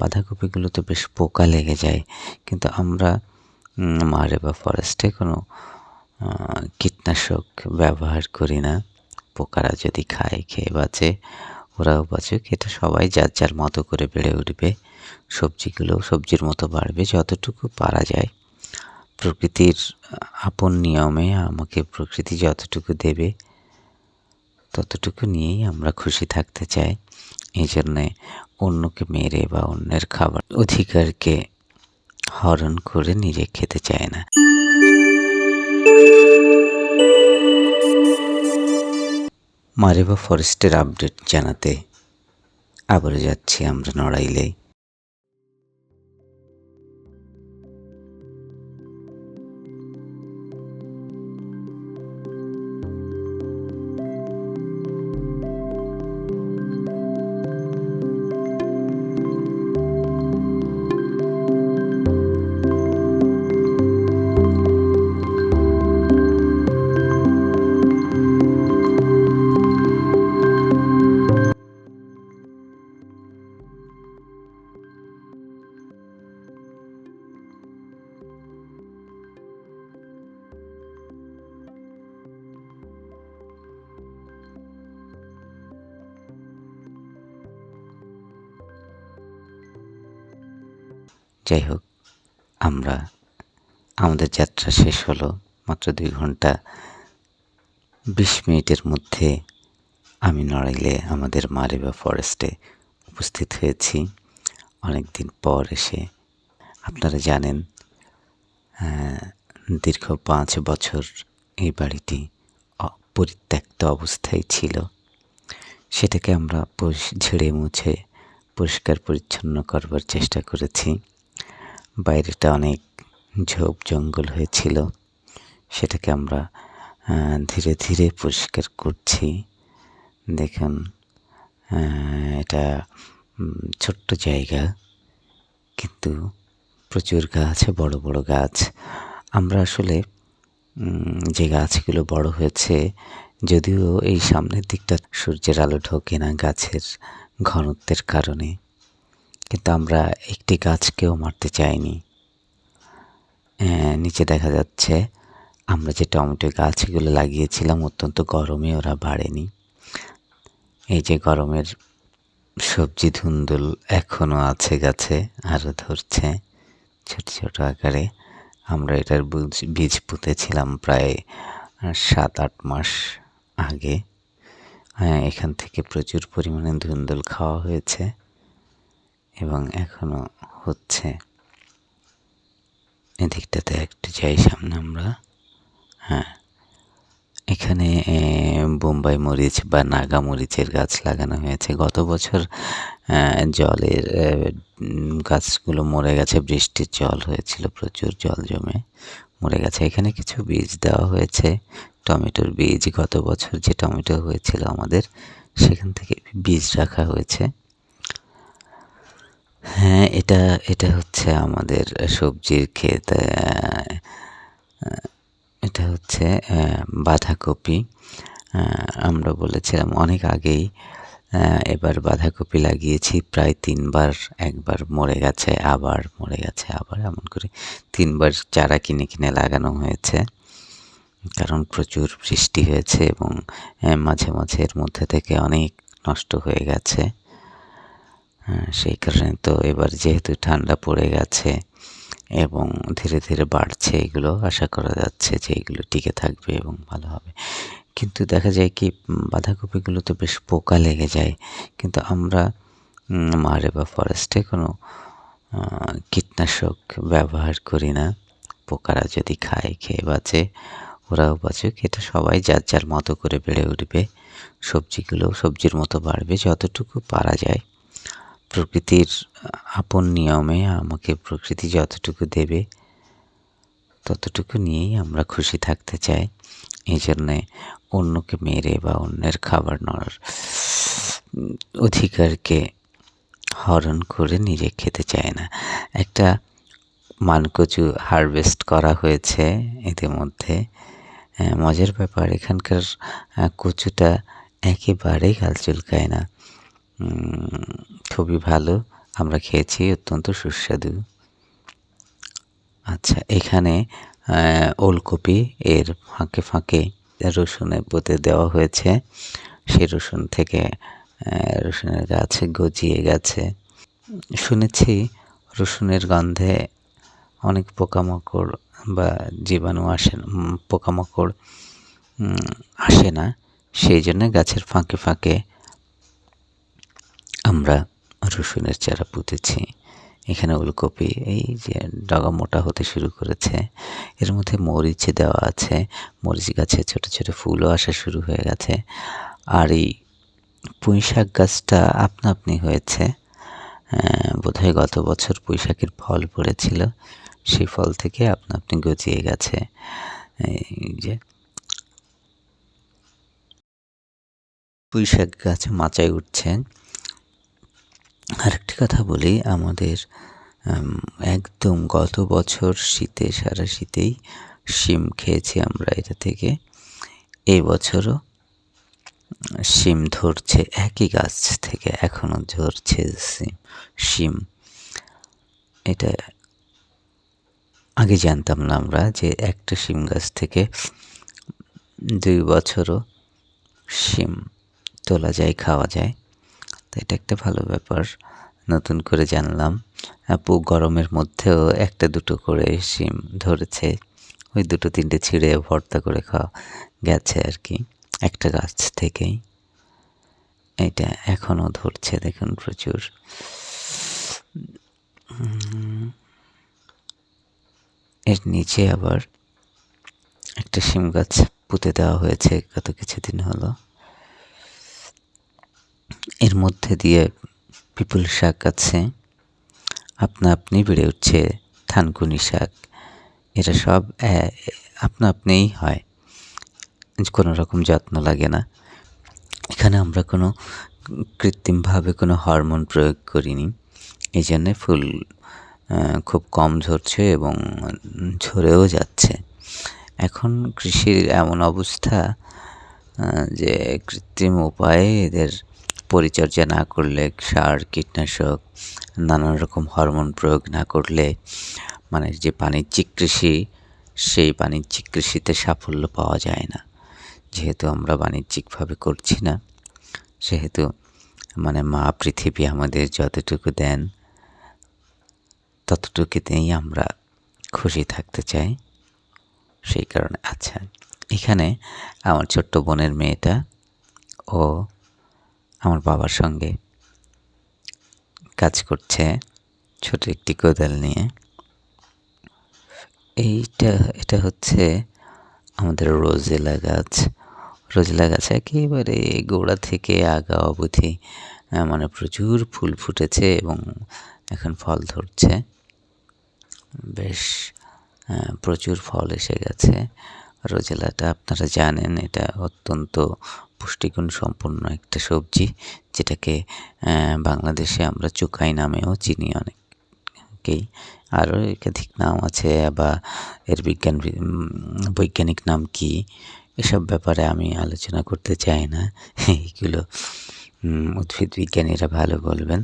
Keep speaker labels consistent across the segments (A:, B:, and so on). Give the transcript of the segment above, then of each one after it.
A: বাঁধাকপিগুলোতে বেশ পোকা লেগে যায়। কিন্তু আমরা মারে বা ফরেস্টে কোনো কীটনাশক ব্যবহার করি না। পোকারা যদি খায়, খেয়ে বাঁচে, ওরাও বাঁচুক। এটা সবাই যার যার মতো করে বেড়ে উঠবে। সবজিগুলো সবজির মতো বাড়বে, যতটুকু পারা যায়। প্রকৃতির, আপন নিয়মে আমাকে প্রকৃতি যতটুকু দেবে, ততটুকু নিয়েই আমরা খুশি থাকতে চাই। এই জন্যে অন্যকে মেরে বা অন্যের খাবার অধিকারকে হরণ করে নিজে খেতে চায় না। মারেবা ফরেস্টের আপডেট জানাতে আবারও যাচ্ছি আমরা নড়াইলে। যাই হোক, আমরা আমাদের যাত্রা শেষ হলো। মাত্র দুই ঘণ্টা বিশ মিনিটের মধ্যে আমি নড়াইলে আমাদের মারিবা ফরেস্টে উপস্থিত হয়েছি। অনেক দিন পর এসে আপনারা জানেন দীর্ঘ পাঁচ বছর এই বাড়িটি পরিত্যক্ত অবস্থায় ছিল। সেটাকে আমরা ঝেড়ে মুছে পরিষ্কার পরিচ্ছন্ন করবার চেষ্টা করেছি। বাইরেটা অনেক ঝোপ জঙ্গল হয়েছিল। সেটাকে আমরা ধীরে ধীরে পরিষ্কার করছি। দেখুন এটা ছোট্ট জায়গা, কিন্তু প্রচুর গাছ, বড় বড় গাছ। আমরা আসলে যে গাছগুলো বড় হয়েছে, যদিও এই সামনের দিকটা সূর্যের আলো ঢোকে না গাছের ঘনত্বের কারণে কিন্তু আমরা একটি গাছকেও মারতে চাইনি। নিচে দেখা যাচ্ছে আমরা যে টমেটো গাছগুলো লাগিয়েছিলাম অত্যন্ত গরমে ওরা বাড়েনি। এই যে গরমের সবজি ধুন্দুল এখনও আছে গাছে আরও ধরছে ছোট ছোট আকারে। আমরা এটার বীজ পুঁতেছিলাম প্রায় সাত আট মাস আগে। হ্যাঁ এখান থেকে প্রচুর পরিমাণে ধুন্দুল খাওয়া হয়েছে। এবং এখনও হচ্ছে। এদিকটাতে একটু যাই সামনে আমরা। হ্যাঁ। এখানে বোম্বাই মরিচ বা নাগা মরিচের গাছ লাগানো হয়েছে। গত বছর জলের গাছগুলো মরে গেছে। বৃষ্টির জল হয়েছিল প্রচুর, জল জমে মরে গেছে। এখানে কিছু বীজ দেওয়া হয়েছে। টমেটোর বীজ। গত বছর যে টমেটো হয়েছিল আমাদের, সেখান থেকে বীজ রাখা হয়েছে। হ্যাঁ এটা এটা হচ্ছে আমাদের সবজির ক্ষেত এটা হচ্ছে বাঁধাকপি। আমরা বলেছিলাম অনেক আগেই এবার বাঁধাকপি লাগিয়েছি, প্রায় তিনবার, একবার মরে গেছে, আবার মরে গেছে, আবার এমন করে তিনবার চারা কিনে কিনে লাগানো হয়েছে। কারণ প্রচুর বৃষ্টি হয়েছে এবং মাঝে মাঝে এর মধ্যে থেকে অনেক নষ্ট হয়ে গেছে। সেই কারণে তো এবার যেহেতু ঠান্ডা পড়ে গেছে এবং ধীরে ধীরে বাড়ছে এগুলো, আশা করা যাচ্ছে যে এগুলো টিকে থাকবে এবং ভালো হবে। কিন্তু দেখা যায় কি বাঁধাকপিগুলোতে বেশ পোকা লেগে যায়। কিন্তু আমরা মারে বা ফরেস্টে কোনো কীটনাশক ব্যবহার করি না। পোকারা যদি খায়, খেয়ে বাঁচে, ওরাও বাঁচুক। এটা সবাই যার যার মতো করে বেড়ে উঠবে। সবজিগুলো সবজির মতো বাড়বে, যতটুকু পারা যায়। প্রকৃতির আপন নিয়মে আমাকে প্রকৃতি যতটুকু দেবে, ততটুকু নিয়েই আমরা খুশি থাকতে চাই। এই জন্যে অন্যকে মেরে বা অন্যের খাবার নেওয়ার অধিকারকে হরণ করে নিজে খেতে চায় না। একটা মানকচু হারভেস্ট করা হয়েছে ইতিমধ্যে। মজার ব্যাপার, এখানকার কচুটা একেবারেই গাল চুলকায় না। খুবই ভালো। আমরা খেয়েছি, অত্যন্ত সুস্বাদু। আচ্ছা এখানে ওলকপি এর ফাঁকে ফাঁকে রসুনের পোতে দেওয়া হয়েছে। সেই রসুন থেকে রসুনের গাছ গজিয়ে গেছে। শুনেছি রসুনের গন্ধে অনেক পোকামাকড় বা জীবাণু আসে পোকামাকড় আসে না। সেই জন্য গাছের ফাঁকে ফাঁকে আমরা রসুনের চারা পুঁতেছি। এখানে ওলকপি, এই যে ডগা মোটা হতে শুরু করেছে। এর মধ্যে মরিচ দেওয়া আছে। মরিচ গাছে ছোট ছোট ফুলও আসা শুরু হয়ে গেছে। আর এই পুঁই শাক গাছটা আপনা আপনি হয়েছে। বোধহয় গত বছর পুঁই শাকের ফল পড়েছিল। সেই ফল থেকে আপনা আপনি গজিয়ে গেছে। এই যে পুঁই শাক গাছ মাচায় উঠছে। আরেকটি কথা বলি, আমাদের একদম গত বছর শীতে, সারা শীতেই শিম খেয়েছি আমরা এটা থেকে। এই বছরও শিম ধরছে, একই গাছ থেকে এখনও ধরছে শিম শিম। এটা আগে জানতাম না আমরা যে একটা শিম গাছ থেকে দুই বছরও শিম তোলা যায়, খাওয়া যায়। এটা একটা ভালো ব্যাপার। নতুন করে জানলাম। আপু গরমের মধ্যেও একটা দুটো করে শিম ধরেছে। ওই দুটো তিনটে ছিঁড়ে ভর্তা করে খাওয়া গেছে আর কি। একটা গাছ থেকেই। এটা এখনও ধরছে দেখুন প্রচুর। এর নিচে আবার একটা শিম গাছ পুঁতে দেওয়া হয়েছে, গত কিছুদিন হলো। এর মধ্যে দিয়ে পিপুল শাক আছে, আপনা আপনি বেড়ে উঠছে থানকুনি শাক। এটা সব আপনা আপনিই হয়। কোনো রকম যত্ন লাগে না। এখানে আমরা কোনো কৃত্রিমভাবে কোনো হরমোন প্রয়োগ করিনি। এই জন্যে ফুল খুব কম ঝরছে এবং ঝরেও যাচ্ছে। এখন কৃষির এমন অবস্থা যে কৃত্রিম উপায়ে এদের পরিচর্যা না করলে, সার, কীটনাশক, নানান রকম হরমোন প্রয়োগ না করলে মানে যে বাণিজ্যিক কৃষি, সেই বাণিজ্যিক কৃষিতে সাফল্য পাওয়া যায় না। যেহেতু আমরা বাণিজ্যিকভাবে করছি না, সেহেতু মানে মা পৃথিবী আমাদের যতটুকু দেন, ততটুকুতেই আমরা খুশি থাকতে চাই। সেই কারণে আচ্ছা এখানে আমার ছোট্ট বোনের মেয়েটা, ও আমার বাবার সঙ্গে কাজ করছে, ছোট একটি কোদাল নিয়ে। এইটা, এটা হচ্ছে আমাদের রোজেলা গাছ রোজেলা গাছ একেবারে গোড়া থেকে আগা অবধি মানে প্রচুর ফুল ফুটেছে এবং এখন ফল ধরছে। বেশ প্রচুর ফল এসে গেছে। রোজেলাটা আপনারা জানেন, এটা অত্যন্ত পুষ্টিগুণ সম্পন্ন একটা সবজি যেটাকে বাংলাদেশে আমরা চুকাই নামেও চিনি অনেককেই। আরও একাধিক নাম আছে, বা এর বিজ্ঞান বৈজ্ঞানিক নাম কি? এসব ব্যাপারে আমি আলোচনা করতে চাই না। এইগুলো উদ্ভিদ বিজ্ঞানীরা ভালো বলবেন।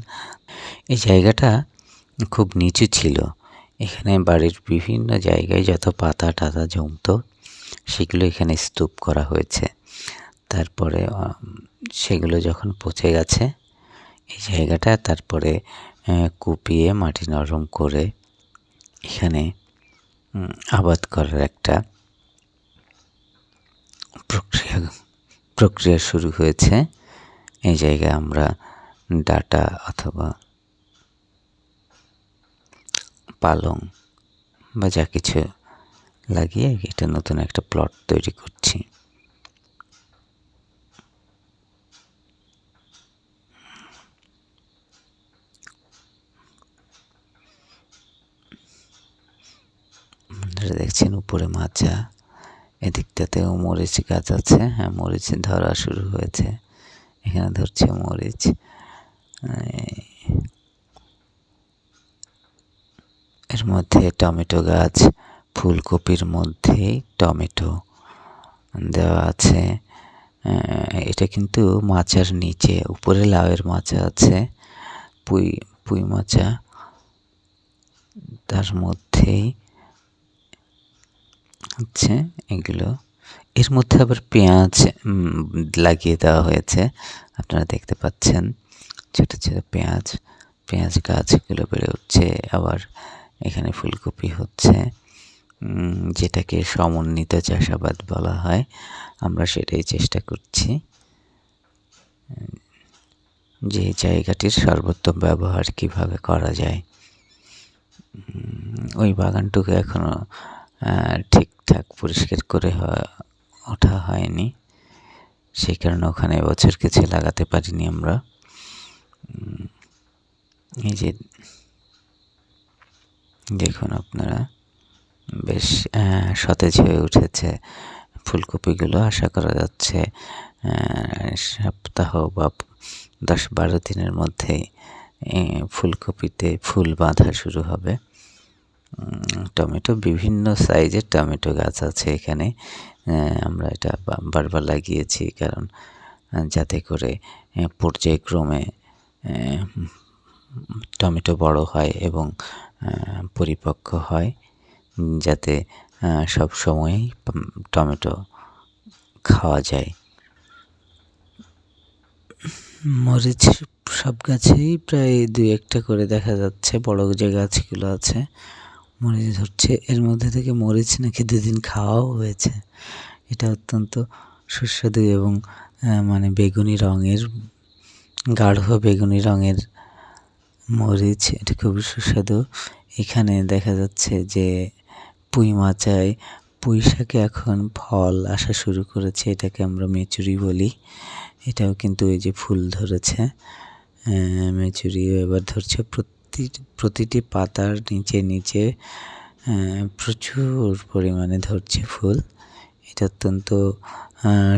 A: এই জায়গাটা খুব নিচু ছিল। এখানে বাড়ির বিভিন্ন জায়গায় যত পাতা টাতা জমতো, সেগুলো এখানে স্তূপ করা হয়েছে। তারপরে সেগুলো যখন পচে গেছে, এই জায়গাটা তারপরে কুপিয়ে মাটি নরম করে এখানে আবাদ করার একটা প্রক্রিয়া প্রক্রিয়া শুরু হয়েছে। এই জায়গায় আমরা ডাটা অথবা পালং বা যা কিছু লাগিয়ে এটা নতুন একটা প্লট তৈরি করছি। দেখছেন উপরে মাচা এদিকটাতেও মরিচ গাছ আছে। হ্যাঁ মরিচ ধরা শুরু হয়েছে। এখানে ধরছে মরিচ। এর মধ্যে টমেটো গাছ, ফুলকপির মধ্যে টমেটো দেওয়া আছে। এটা কিন্তু মাচার নিচে, উপরে লাউয়ের মাচা আছে, পুঁই পুঁই মাচা তার মধ্যেই হচ্ছে এগুলো। এর মধ্যে আবার পেঁয়াজ লাগিয়ে দেওয়া হয়েছে। আপনারা দেখতে পাচ্ছেন ছোটো ছোটো পেঁয়াজ। পেঁয়াজ গাছগুলো বেড়ে উঠছে আবার এখানে ফুলকপি হচ্ছে যেটাকে সমন্বিত চাষাবাদ বলা হয়। আমরা সেটাই চেষ্টা করছি। যে জায়গাটির সর্বোত্তম ব্যবহার কীভাবে করা যায়। ওই বাগানটুকু এখনও আহ, ঠিকঠাক পরিষ্কার করে ওঠা হয়নি। সেই কারণে ওখানে বছর কিছু লাগাতে পারিনি আমরা। এই যে দেখুন আপনারা, বেশ সতেজ হয়ে উঠেছে ফুলকপিগুলো। আশা করা যাচ্ছে সপ্তাহ বা দশ বারো দিনের মধ্যেই ফুলকপিতে ফুল বাঁধা শুরু হবে। টমেটো, বিভিন্ন সাইজের টমেটো গাছ আছে এখানে। আমরা এটা বারবার লাগিয়েছি কারণ যাতে করে পর্যায়ক্রমে টমেটো বড় হয় এবং পরিপক্ক হয়, যাতে সব সময়ই টমেটো খাওয়া যায়। মরিচ সব গাছেই প্রায় দুই একটা করে দেখা যাচ্ছে, বড় যে গাছগুলো আছে। মরিচ ধরছে। এর মধ্যে থেকে মরিচ নাকি দুদিন খাওয়াও হয়েছে। এটা অত্যন্ত সুস্বাদু এবং মানে বেগুনি রঙের, গাঢ় বেগুনি রঙের মরিচ। এটা খুবই সুস্বাদু। এখানে দেখা যাচ্ছে যে পুঁই মাচায় পুঁই শাকে এখন ফল আসা শুরু করেছে। এটাকে আমরা মেচুরি বলি। এটাও কিন্তু এই যে ফুল ধরেছে। মেচুরিও এবার ধরছে প্রতি প্রতিটি পাতার নিচে নিচে প্রচুর পরিমাণে ধরছে ফুল। এটা অত্যন্ত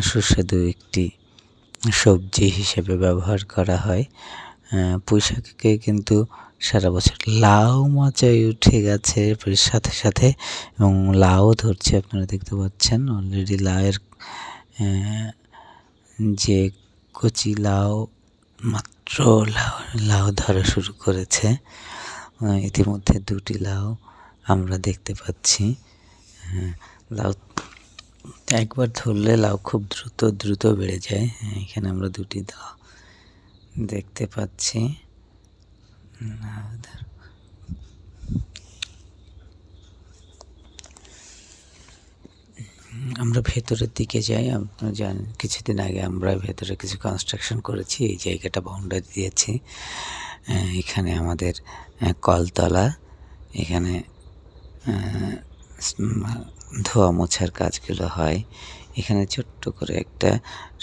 A: সুস্বাদু একটি সবজি হিসেবে ব্যবহার করা হয়। আহ, পুঁই শাককে কিন্তু সারা বছর লাউ মাচায় উঠে গেছে। সাথে সাথে এবং লাউ ধরছে আপনারা দেখতে পাচ্ছেন। অলরেডি লাউয়ের যে কচি লাউ মাত্র লাউ লাউ ধরা শুরু করেছে। ইতিমধ্যে দুটি লাউ আমরা দেখতে পাচ্ছি। হ্যাঁ, লাউ একবার ধরলে লাউ খুব দ্রুত দ্রুত বেড়ে যায়। হ্যাঁ, এখানে আমরা দুটি লাউ দেখতে পাচ্ছি। লাউ ধর- আমরা ভেতরের দিকে যাই আপনারা জানেন কিছুদিন আগে আমরা ভেতরে কিছু কনস্ট্রাকশন করেছি, এই জায়গাটা বাউন্ডারি দিয়েছি। এখানে আমাদের কলতলা, এখানে ধোয়া মোছার কাজগুলো হয়। এখানে ছোট্ট করে একটা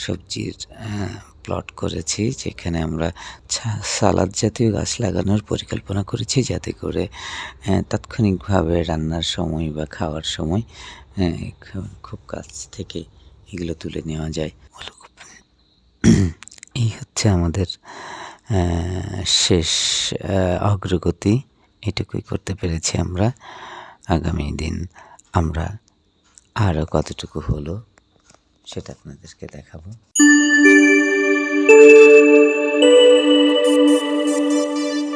A: সবজির প্লট করেছি, যেখানে আমরা সালাদ জাতীয় গাছ লাগানোর পরিকল্পনা করেছি, যাতে করে তাৎক্ষণিকভাবে রান্নার সময় বা খাওয়ার সময় খুব কাছ থেকে এগুলো তুলে নেওয়া যায়। এই হচ্ছে আমাদের শেষ অগ্রগতি। এটুকুই করতে পেরেছি আমরা। আগামী দিন আমরা আরও কতটুকু হলো, সেটা আপনাদেরকে দেখাবো। Thank you.